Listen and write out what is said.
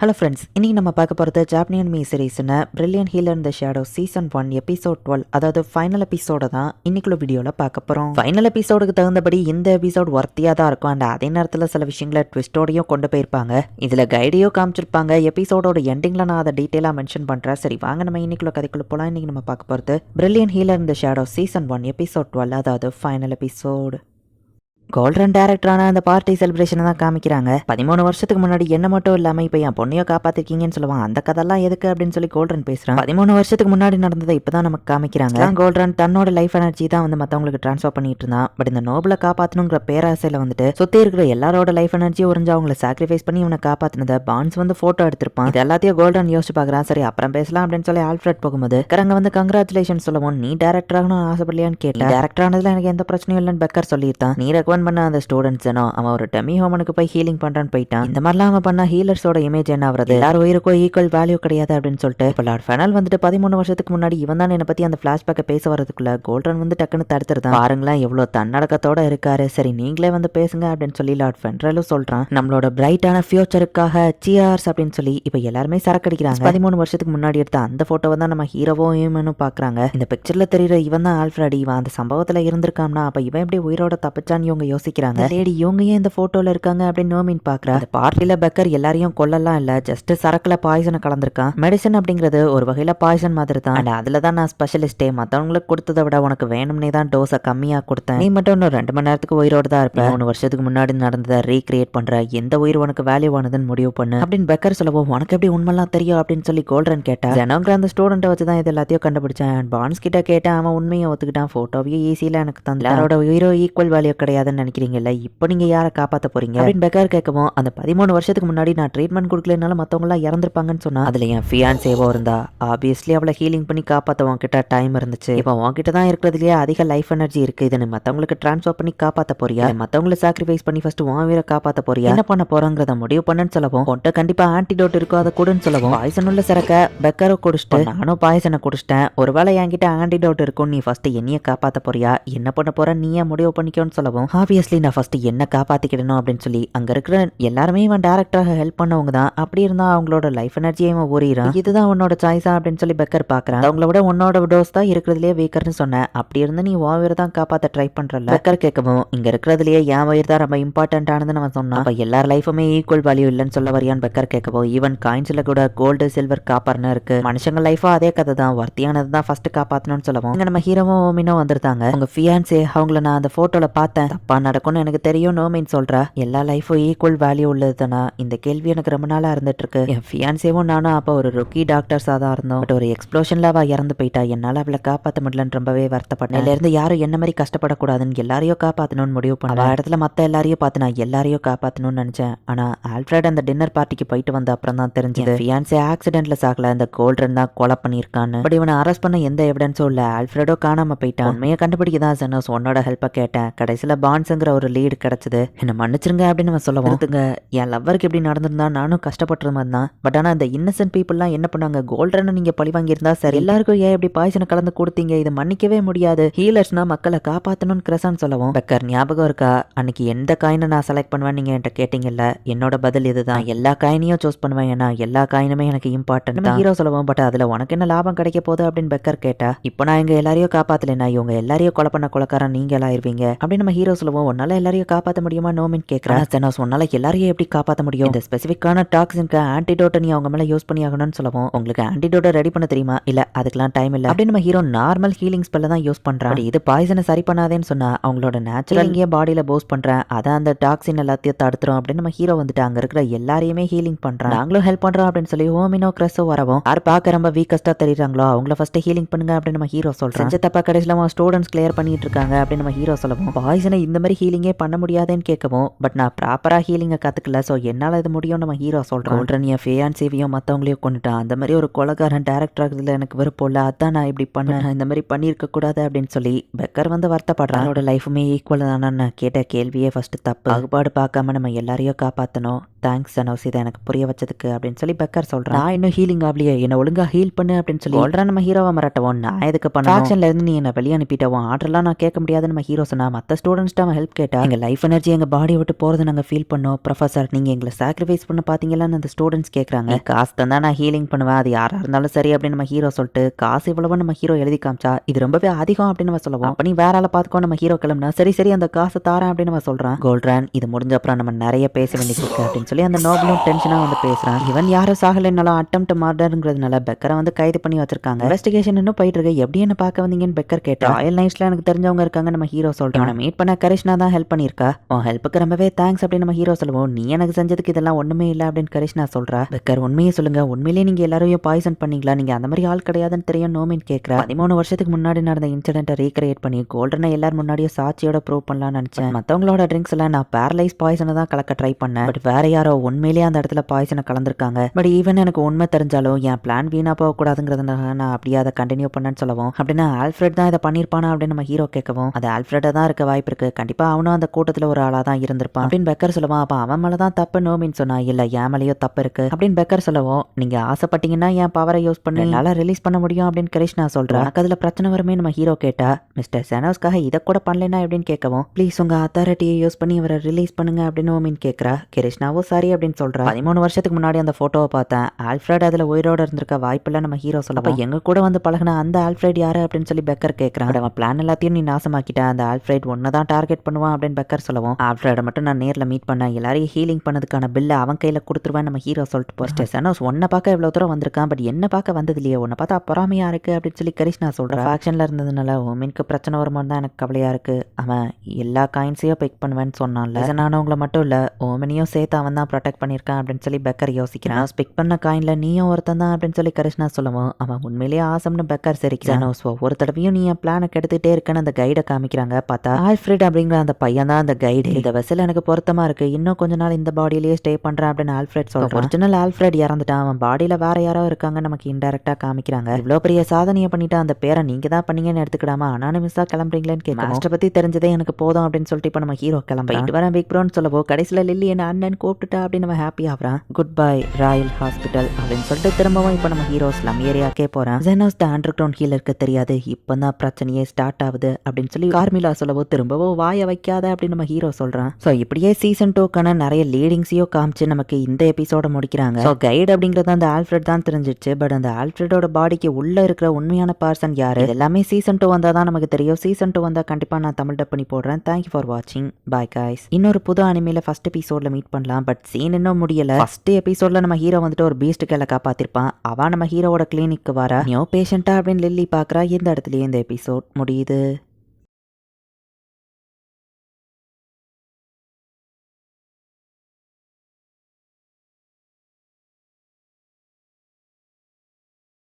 Hello friends இன்றைக்கி நம்ம பார்க்க போகிறது ஜாப்னியன் மீ சீரீஸ்னு பிரில்லியன் ஹீலர் இந்த shadow season one episode twelve அதாவது ஃபைனல் எபிசோட தான் இன்னைக்குள்ள வீடியோவில் பார்க்க போகிறோம் ஃபைனல் எபிசோடுக்கு தகுந்தபடி இந்த எபிசோட் ஒர்த்தியாக தான் இருக்கும் அண்ட் அதே நேரத்தில் சில விஷயங்களை ட்விஸ்டோடையும் கொண்டு போயிருப்பாங்க. இதில் கைடையோ காமிச்சிருப்பாங்க எபிசோடோட எண்டிங்கில் நான் அதை டீட்டெயிலாக மென்ஷன் பண்ணுறேன் சரி வாங்க நம்ம இன்னைக்குள்ள கதைக்குள்ள போகலாம் இன்றைக்கி நம்ம பார்க்க போகிறது பிரில்லியன் ஹீலர் இந்த shadow season one episode twelve அதாவது ஃபைனல் எபிசோடு கோல்டன் டேரக்டரான அந்த பார்ட்டி செலிப்ரேஷனை தான் காமிக்கிறாங்க. பதிமூணு வருஷத்துக்கு முன்னாடி என்ன மட்டும் இல்லாம இப்போ என் பொண்ணையோ காப்பாத்திருக்கீங்கன்னு சொல்லுவான். அந்த கதெல்லாம் எதுக்கு அப்படின்னு சொல்லி கோல்டன் பேசுறான். பதிமூணு வருஷத்துக்கு முன்னாடி நடந்ததை இப்பதான் நமக்கு காமிக்கிறாங்க. கோல்டன் தன்னோட லைஃப் எனர்ஜி தான் வந்து மத்தவங்களுக்கு ட்ரான்ஸ்ஃபர் பண்ணிட்டு இருந்தான். பட் இந்த நோபலை காப்பாத்தணுங்கிற பேராசையில வந்துட்டு சுத்தி இருக்கிற எல்லாரோட லைஃப் எனர்ஜி உறிஞ்சு அவங்கள சாக்ரிஃபைஸ் பண்ணி இவனை காப்பாத்தினத பான்ஸ் வந்து போட்டோ எடுத்திருப்பான். இது எல்லாத்தையும் கோல்டன் யோசிச்சு பாக்குறான் சரி அப்புறம் பேசலாம் அப்படின்னு சொல்லி ஆல்ஃபிரட் போகும்போது கரங்க வந்து கங்க்ராச்சுலேஷன் சொல்லவும் நீ டேரக்டர் ஆகணும் ஆசைப்படலையான்னு கேட்டேன் டேரக்டர் ஆனதுல எனக்கு எந்த பிரச்சனையும் இல்லைன்னு பெக்கர் சொல்லியிருந்தான். நீ ரெக்கமெண்ட் பண்ண அந்த ஸ்டூடெண்ட்ஸ் தானோ அவன் ஒரு டெமி ஹோமனுக்கு போய் ஹீலிங் பண்றான்னு போயிட்டான். இந்த மாதிரிலாம் அவன் பண்ண ஹீலர்ஸோட இமேஜ் என்ன ஆகுறது எல்லாரும் உயிருக்கோ ஈக்குவல் வேல்யூ கிடையாது அப்படின்னு சொல்லிட்டு இப்போ லார்ட் ஃபெனல் வந்துட்டு பதிமூணு வருஷத்துக்கு முன்னாடி இவன் தான் என்னை பத்தி அந்த பிளாஷ்பேக்கை பேச வரதுக்குள்ள கோல்டன் வந்து டக்குன்னு தடுத்துருதான். பாருங்களேன் எவ்வளவு தன்னடக்கத்தோட இருக்காரு. சரி நீங்களே வந்து பேசுங்க அப்படின்னு சொல்லி லார்ட் ஃபென்ரலும் சொல்றான். நம்மளோட பிரைட்டான ஃபியூச்சருக்காக சியார்ஸ் அப்படின்னு சொல்லி இப்போ எல்லாருமே சரக்கடிக்கிறாங்க. பதிமூணு வருஷத்துக்கு முன்னாடி எடுத்த அந்த போட்டோவை தான் நம்ம ஹீரோவும் ஹியூமனும் பாக்குறாங்க. இந்த பிக்சர்ல தெரியுற இவன் தான் ஆல்ஃபிரட் இவன் அந்த சம்பவத்துல இருந்திருக்காம்னா அப்ப இவன் எப்படி உயிரோட தப்பிச்சான்னு இவங்க யோசிக்கிறாங்க. லேடி இவங்க ஏன் இந்த போட்டோல இருக்காங்க அப்படின்னு நோமின் பாக்குறா. அந்த பார்ட்டில பெக்கர் எல்லாரையும் கொல்லலாம் இல்ல ஜஸ்ட் சரக்குல பாய்சனை கலந்திருக்கான். மெடிசன் அப்படிங்கிறது ஒரு வகையில பாய்சன் மாதிரி தான் அண்ட் அதுல தான் நான் ஸ்பெஷலிஸ்டே மத்தவங்களுக்கு கொடுத்ததை விட உனக்கு வேணும்னே தான் டோஸை கம்மியா கொடுத்தேன். நீ மட்டும் இன்னும் ரெண்டு மணி நேரத்துக்கு உயிரோட தான் இருப்ப. மூணு வருஷத்துக்கு முன்னாடி நடந்ததை ரீக்ரியேட் பண்ற. எந்த உயிர் உனக்கு வேல்யூவானதுன்னு முடிவு பண்ணு. அப்படின்னு பெக்கர் சொல்லவும் உனக்கு எப்படி உண்மைலாம் தெரியும்? அப்படின்னு சொல்லி கோல்டன் கேட்டா ஜனங்கிற அந்த ஸ்டூடெண்ட்டை வச்சு தான் இது எல்லாத்தையும் கண்டுபிடிச்சேன். பான்ஸ் கிட்ட கேட்டேன். அவன் உண்மையை ஒத்துக்கிட்டான். போட்டோவையும் ஈஸியில எனக்கு தந்து யாரோட உயிரோ ஈக்குவல் வேல்யூ கிடையாதுன்னு நினைக்கிறீங்கல்ல? இப்போ நீங்க யாரை காப்பாத்த போறீங்க? அப்படின்னு பெக்கர் கேட்கவும் அந்த பதிமூணு வருஷத்துக்கு முன்னாடி நான் ட்ரீட்மெண்ட் கொடுக்கலனால மத்தவங்க எல்லாம் இறந்துருப்பாங்கன்னு சொன்னா அதுல என் ஃபியான்சேவோ இருந்தா ஆப்வியஸ்லி அவளை ஹீலிங் பண்ணி காப்பாத்த உன்கிட்ட டைம் இருந்துச்சு. இப்போ உன்கிட்ட தான் இருக்கிறதுலயே அதிக லைஃப் எனர்ஜி இருக்கு. இதை நீ மத்தவங்களுக்கு ட்ரான்ஸ்ஃபர் பண்ணி காப்பாத்த போறியா? இல்ல மத்தவங்களை சாக்ரிஃபைஸ் பண்ணி ஃபர்ஸ்ட் உன் வீர காப்பாத்த போறியா? என்ன பண்ண போறோங்கிறத முடிவு பண்ணுன்னு சொல்லவும் உன்கிட்ட கண்டிப்பா ஆன்டிடோட் இருக்கும் அதை கொடுன்னு சொல்லவும் பாய்சன் உள்ள சரக்க பெக்கரை குடிச்சிட்டு நானும் பாய்சனை குடிச்சிட்டேன். ஒருவேளை என்கிட்ட ஆன்டிடோட் இருக்கும் நீ ஃபர்ஸ்ட் என்னைய காப்பாத்த போறியா? என்ன பண்ண போற? நீயே முடிவு பண்ணிக்கோன்னு சொல்லவும் ஆப்வியஸ்லி நான் ஃபர்ஸ்ட் என்ன காப்பாற்றிக்கிடணும் அப்படின்னு சொல்லி அங்கே இருக்கிற எல்லாருமே இவன் டேரக்டராக ஹெல்ப் பண்ணவங்க தான். அப்படி இருந்தா அவங்களோட லைஃப் எனர்ஜியை இவன் ஊறிறான் இதுதான் உன்னோட சாய்ஸா அப்படின்னு சொல்லி பெக்கர் பார்க்குறான். அவங்கள விட உன்னோட டோஸ் தான் இருக்கிறதுலே வீக்கர்னு சொன்னேன் அப்படி இருந்து நீ உன் தான் காப்பாற்ற ட்ரை பண்ணுறல பெக்கர் கேட்கவும் இங்க இருக்கிறதுலையே என் உயிர் தான் ரொம்ப இம்பார்ட்டன்ட் ஆனதுன்னு சொன்னோம் அப்போ எல்லார் லைஃபுமே ஈக்குவல் வேல்யூ இல்லைன்னு சொல்ல வரியான்னு பெக்கர் கேட்கவும் ஈவன் காயின்ஸில் கூட கோல்டு சில்வர் காப்பர்னு இருக்கு. மனுஷங்க லைஃபும் அதே கதை தான். வர்த்தியானது தான் ஃபர்ஸ்ட் காப்பாற்றணும்னு சொல்லவும். இங்கே நம்ம ஹீரோவும் ஓமினும் வந்திருந்தாங்க அவங்க ஃபியான்சே அவங்கள நான் அந்த ஃபோட்டோவில் பார்த்தேன். தப்பாக நடக்கும்னு எனக்கு தெரியும் நோமின் சொல்கிறா எல்லா லைஃபும் ஈக்குவல் வேல்யூ உள்ளது தானா? இந்த கேள்வி எனக்கு ரொம்ப நாளாக இருந்துட்டு இருக்கு என் ஃபியான்சேவும் நானும் அப்போ ஒரு ருக்கி டாக்டர்ஸாக தான் இருந்தோம். பட் ஒரு எக்ஸ்ப்ளோஷனில் அவள் இறந்து போயிட்டா. என்னால் அவளை காப்பாற்ற முடியலன்னு ரொம்பவே வருத்தப்பட்டேன். இருந்து யாரும் என்ன மாதிரி கஷ்டப்படக்கூடாதுன்னு எல்லாரையும் காப்பாற்றணும்னு முடிவு பண்ண இடத்துல மற்ற எல்லாரையும் பார்த்து நான் எல்லாரையும் காப்பாற்றணும்னு நினச்சேன். ஆனால் ஆல்ஃப்ரட் அந்த டின்னர் பார்ட்டிக்கு போயிட்டு வந்த அப்புறம் தான் தெரிஞ்சது. ஃபியான்சே ஆக்சிடென்ட்ல சாகல. அந்த கோல்டன் தான் கொலை பண்ணியிருக்கான்னு. பட் இவனை அரெஸ்ட் பண்ண எந்த எவிடன்ஸும் இல்லை. ஆல்ஃப்ரடோ காணாம போயிட்டான். உண்மையை கண்டுபிடிக்க தான் சனோஸ் உன்னோட ஹெல்ப்பை கேட்டேன். கடைசியில் பாண்ட் பான்ஸுங்கிற ஒரு லீடு கிடைச்சது. என்ன மன்னிச்சிருங்க அப்படின்னு அவன் சொல்ல வந்துங்க என் லவ்வருக்கு எப்படி நடந்திருந்தா நானும் கஷ்டப்பட்டுற மாதிரி தான். பட் ஆனா இந்த இன்னசென்ட் பீப்புள்லாம் என்ன பண்ணாங்க கோல்டன்னு நீங்க பழி வாங்கியிருந்தா சரி. எல்லாருக்கும் ஏன் இப்படி பாய்சனை கலந்து கொடுத்தீங்க? இதை மன்னிக்கவே முடியாது. ஹீலர்ஸ்னா மக்களை காப்பாத்தணும்னு கிரசான் சொல்லவும். பெக்கர் ஞாபகம் இருக்கா? அன்னைக்கு எந்த காயினை நான் செலக்ட் பண்ணுவேன் நீங்க என்கிட்ட கேட்டீங்கல்ல? என்னோட பதில் இதுதான். எல்லா காயினையும் சூஸ் பண்ணுவேன். ஏன்னா எல்லா காயினுமே எனக்கு இம்பார்ட்டன்ட் ஹீரோ சொல்லவும். பட் அதுல உனக்கு என்ன லாபம் கிடைக்க போகுது அப்படின்னு பெக்கர் கேட்டா இப்போ நான் எங்க எல்லாரையும் காப்பாத்தலைனா இவங்க எல்லாரையும் கொலை பண்ண கொலக்காரன் நீங்க ஆயிருவீங்க அப்படின்னு நம்ம ஹீரோ சொல்லுவோம். உன்னால எல்லாரையும் காப்பாத்த முடியுமா நோமின் கேட்கறேன் செனோஸ் உன்னால எல்லாரையும் எப்படி காப்பாத்த முடியும்? இந்த ஸ்பெசிஃபிக்கான டாக்ஸின்க்கு ஆன்டிடோட்டை நீ அவங்க மேல யூஸ் பண்ணி ஆகணும்னு சொல்லவும். உங்களுக்கு ஆன்டிடோட்டை ரெடி பண்ண தெரியுமா? இல்ல அதுக்கெல்லாம் டைம் இல்ல. அப்படின்னு நம்ம ஹீரோ நார்மல் ஹீலிங் ஸ்பெல்ல தான் யூஸ் பண்றான். இது பாய்சனை சரி பண்ணாதேன்னு சொன்னா அவங்களோட நேச்சுரல் இங்கே பாடியில போஸ் பண்றேன். அதான் அந்த டாக்ஸின் எல்லாத்தையும் தடுத்துரும் அப்படின்னு நம்ம ஹீரோ வந்துட்டு அங்க இருக்கிற எல்லாரையுமே ஹீலிங் பண்றான். நாங்களும் ஹெல்ப் பண்றோம் அப்படின்னு சொல்லி ஹோமினோ கிரஸோ வரவும். யார் பார்க்க ரொம்ப வீக்கஸ்டா தெரியுறாங்களோ அவங்கள ஃபர்ஸ்ட் ஹீலிங் பண்ணுங்க அப்படின்னு நம்ம ஹீரோ சொல்றோம் செஞ்ச தப்பா கடைசியில் ஸ்டூடெண்ட்ஸ் கிளியர் பண்ணிட்டு இருக்காங்க அப்படின்னு நம்ம ஹீரோ சொல்லவும். பாய்சனை இந்த மாதிரி ஹீலிங்கே பண்ண முடியாதுன்னு கேட்கவும் பட் நான் ப்ராப்பரா ஹீலிங்கை கத்துக்கல. ஸோ என்னால இது முடியும் நம்ம ஹீரோ சொல்றோம். சொல்றேன் என் ஃபேன் சேவியும் மற்றவங்களையும் கொண்டுட்டான். அந்த மாதிரி ஒரு கொலகாரன் டேரக்டர் ஆகுதுல எனக்கு விருப்பம் இல்லை. அதான் நான் இப்படி பண்ணேன் நான் இந்த மாதிரி பண்ணியிருக்க கூடாது அப்படின்னு சொல்லி பெக்கர் வந்து வருத்தப்படுறான். அவனோட லைஃபுமே ஈக்குவல் தானே கேட்ட கேள்வியே ஃபர்ஸ்ட் தப்பு. பாகுபாடு பார்க்காம நம்ம எல்லாரையும் காப்பாற்றணும் தேங்க்ஸ் சனோஸ் இதை எனக்கு புரிய வச்சதுக்கு அப்படின்னு சொல்லி பெக்கர் சொல்றான். நான் இன்னும் ஹீலிங் ஆகலையே என்ன ஒழுங்கா ஹீல் பண்ணு அப்படின்னு சொல்லி. சொல்றேன் நம்ம ஹீரோவை மிரட்டவும் நான் எதுக்கு பண்ண ஆக்ஷன்ல இருந்து நீ என்ன வெளியே அனுப்பிட்டவும் ஆர்டர்லாம் நான் கேட்க முடியாது நம்ம ஹீரோ சொன்னா. மற்ற ஸ்டூடெண்ட்ஸ் அவன் ஹெல்ப் கேட்டா. எங்க லைஃப் எனர்ஜி எங்க பாடி விட்டு போறது நாங்க ஃபீல் பண்ணோம் ப்ரொஃபசர் நீங்க எங்களை சாக்ரிஃபைஸ் பண்ண பாத்தீங்களான்னு அந்த ஸ்டூடெண்ட்ஸ் கேக்குறாங்க. காசு தந்தா நான் ஹீலிங் பண்ணுவேன் அது யாரா இருந்தாலும் சரி அப்படின்னு நம்ம ஹீரோ சொல்லிட்டு காசு இவ்வளவு நம்ம ஹீரோ எழுதி காமிச்சா இது ரொம்பவே அதிகம் அப்படின்னு நம்ம சொல்லுவோம். அப்ப நீ வேற ஆளை பாத்துக்கோ நம்ம ஹீரோ கிளம்புனா சரி சரி அந்த காசை தாரேன் அப்படின்னு நம்ம சொல்றான். கோல்ட்ரான் இது முடிஞ்ச அப்புறம் நம்ம நிறைய பேச வேண்டியது இருக்கு அப்படின்னு சொல்லி அந்த நோபலும் டென்ஷனா வந்து பேசுகிறான் இவன் யாரும் சாகலைனாலும் அட்டம் மர்டருங்கிறதுனால பெக்கரை வந்து கைது பண்ணி வச்சிருக்காங்க. இன்வெஸ்டிகேஷன் இன்னும் போயிட்டு இருக்கு. எப்படி என்ன பார்க்க வந்தீங்கன்னு பெக்கர் கேட்டா ராயல் நைட்ஸ்ல எனக்கு தெரிஞ்சவங்க இருக்காங்க நம்ம ஹீரோ சொல்றான். மீட் பண்ண கரிஷ்னா தான் ஹெல்ப் பண்ணிருக்கா உன் ஹெல்ப்புக்கு ரொம்பவே தேங்க்ஸ் அப்படின்னு நம்ம ஹீரோ சொல்லுவோம். நீ எனக்கு செஞ்சதுக்கு இதெல்லாம் ஒண்ணுமே இல்லை அப்படின்னு கரிஷ்னா சொல்றா. பெக்கர் உண்மையை சொல்லுங்க. உண்மையிலேயே நீங்க எல்லாரையும் பாய்சன் பண்ணீங்களா? நீங்க அந்த மாதிரி ஆள் கிடையாதுன்னு தெரியும் நோமின் கேட்கறா பதிமூணு வருஷத்துக்கு முன்னாடி நடந்த இன்சிடென்ட்டை ரீக்ரியேட் பண்ணி கோல்டனை எல்லாரும் முன்னாடியே சாட்சியோட ப்ரூவ் பண்ணலாம்னு நினைச்சேன். மத்தவங்களோட ட்ரிங்க்ஸ் எல்லாம் நான் பேரலைஸ் பாய்சனை தான் கலக்க ட்ரை பண்ணேன். பட் வேற யார் உண்மையிலேயே அந்த இடத்துல பாய்சனை கலந்துருக்காங்க. பட் ஈவன் எனக்கு உண்மை தெரிஞ்சாலும் என் பிளான் வீணா போக கூடாதுங்கிறதுனால நான் அப்படியே அதை கண்டினியூ பண்ணேன்னு சொல்லவும். அப்படின்னா ஆல்ஃபிரட் தான் இதை பண்ணிருப்பானா அப்படின்னு நம்ம ஹீரோ கேட்கவும். அது ஆல்ஃபிரடா தான் இருக்க வாய்ப்பு இருக்கு. கண்டிப்பா அவனும் அந்த கூட்டத்துல ஒரு ஆளா தான் இருந்திருப்பான். அப்படின்னு பெக்கர் சொல்லுவான் அப்ப அவன் மேல தான் தப்பு நோமின்னு சொன்னா இல்ல என் மேலேயோ தப்பு இருக்கு. அப்படின்னு பெக்கர் சொல்லவும் நீங்க ஆசைப்பட்டீங்கன்னா என் பவரை யூஸ் பண்ணி. என்னால ரிலீஸ் பண்ண முடியும் அப்படின்னு கிருஷ்ணா சொல்றேன் எனக்கு அதுல பிரச்சனை வருமே நம்ம ஹீரோ கேட்டா மிஸ்டர் சனோஸ்க்காக இதை கூட பண்ணலைன்னா எப்படின்னு கேட்கவும் ப்ளீஸ் உங்க அத்தாரிட்டியை யூஸ் பண்ணி அவரை ரிலீஸ் பண்ணுங்க அப்படின்னு ஓமின் கேட்கறா. கிருஷ்ணாவும் சரி அப்படின்னு சொல்றா. பதிமூணு வருஷத்துக்கு முன்னாடி அந்த போட்டோவை பார்த்தேன். ஆல்ஃபிரட் அதுல உயிரோட இருந்திருக்க வாய்ப்பில்ல நம்ம ஹீரோ சொல்ல அப்ப எங்க கூட வந்து பழகின அந்த ஆல்ஃபிரட் யாரு அப்படின்னு சொல்லி பெக்கர் கேட்கறான் "But அவன் பிளான் எல்லாத்தையும் நீ நாசமாக்கிட்ட. அந்த ஆல்ஃபிரட் ஒன்னு தான் டார்கெட் பண்ணுவான் அப்படின்னு பெக்கர் சொல்லவும். ஆல்ஃபிரட மட்டும் நான் நேர்ல மீட் பண்ணேன். எல்லாரையும் ஹீலிங் பண்ணதுக்கான பில்லை அவன் கையில கொடுத்துருவேன் நம்ம ஹீரோ சொல்லிட்டு போஸ்ட் சனோஸ் உன்னை பார்க்க இவ்வளவு தூரம் வந்திருக்கான். பட் என்ன பார்க்க வந்தது இல்லையே? உன்னை பார்த்தா பொறாமையா இருக்கு அப்படின்னு சொல்லி கரிஷ்ணா சொல்றேன் ஃபேக்ஷன்ல இருந்ததுனால ஓமின்க்கு பிரச்சனை வருமானு தான் எனக்கு கவலையா இருக்கு. அவன் எல்லா காயின்ஸையும் பிக் பண்ணுவேன்னு சொன்னான்ல. ஆனவங்கள மட்டும் இல்ல ஓமினியும் சேர்த்து அவன் தான் ப்ரொடெக்ட் பண்ணியிருக்கான் அப்படின்னு சொல்லி பெக்கர் யோசிக்கிறான். பிக் பண்ண காயின்ல நீயும் ஒருத்தன் தான் அப்படின்னு சொல்லி கரிஷ்ணா சொல்லவும் அவன் உண்மையிலேயே ஆசம்னு பெக்கர் சிரிக்கிறான். ஒவ்வொரு தடவையும் நீ என் பிளானை கெடுத்துட்டே இருக்கேன்னு அந்த கைடை காமிக்கிறாங்க. பார்த்தா ஆல்ஃபிரட் அப்படிங்கிற அந்த பையன் தான் அந்த கைடு இந்த வெசல் எனக்கு பொருத்தமா இருக்கு. இன்னும் கொஞ்ச நாள் இந்த பாடியிலேயே ஸ்டே பண்றேன் அப்படின்னு ஆல்ஃபிரட் சொல்றான். ஒரிஜினல் ஆல்ஃபிரட் இறந்துட்டான். அவன் பாடியில வேற யாரோ இருக்காங்க நமக்கு இன்டெரக்டா காமிக்கிறாங்க. இவ்வளோ பெரிய சாதனையை பண்ணிட்டு அந்த பேரை நீங்க தான் பண்ணீங்கன்னு எடுத்துக்கிடாம அனானிமஸா கிளம்புறீங்களேன்னு கேட்க மாஸ்டர் பத்தி தெரிஞ்சதே எனக்கு போதும் அப்படின்னு சொல்லிட்டு இப்போ நம்ம ஹீரோ கிளம்பிட்டு வரேன் பிக் ப்ரோன்னு சொல்லவோ கடைசியில் லில்லி என்ன அண்ணன் கூப்பிட்டுட்டா அப்படின்னு நம்ம ஹாப்பி ஆகிறான் குட் பை ராயல் ஹாஸ்பிட்டல் அப்படின்னு சொல்லிட்டு திரும்பவும் இப்போ நம்ம ஹீரோ ஸ்லம் ஏரியாக்கே போகிறான் ஜெனோஸ் த அண்டர் கிரவுண்ட் ஹீலருக்கு தெரியாது. இப்போ தான் பிரச்சனையே ஸ்டார்ட் ஆகுது அப்படின்னு சொல்லி கார்மிலா சொல்லவோ திரும்பவோ வாய வைக்காத அப்படின்னு நம்ம ஹீரோ சொல்கிறான் ஸோ இப்படியே சீசன் டூக்கான நிறைய லீடிங்ஸையும் காமிச்சு நமக்கு இந்த எபிசோட முடிக்கிறாங்க. ஸோ கைடு அப்படிங்கிறது அந்த ஆல்ஃபிரட் தான் தெரிஞ்சிச்சு பட் அந்த ஆல்ஃபிரடோட பாடிக்கு உள்ள இருக்கிற உண்மையான பர்சன் யாரு? எல்லாமே சீசன் டூ வந்தால் தான் நமக்கு தெரியும். சீசன் டூ வந்தால் கண்டிப்பாக நான் தமிழ் டப் பண்ணி போடுறேன். தேங்க்யூ ஃபார் வாட்சிங் பாய் காய்ஸ் இன்னொரு புது அனிமையில ஃபர்ஸ்ட் எபிசோடில் மீட் பண்ணலாம். பட் சீன் இன்னும் முடியல. ஃபர்ஸ்ட் எபிசோட்ல நம்ம ஹீரோ வந்துட்டு ஒரு பீஸ்ட் கேல காப்பாத்திருப்பான். அவன் நம்ம ஹீரோவோட கிளினிக்கு வர. நியோ பேஷண்டா அப்படின்னு லில்லி பாக்குறா. இந்த இடத்துலயே இந்த எபிசோட் முடியுது.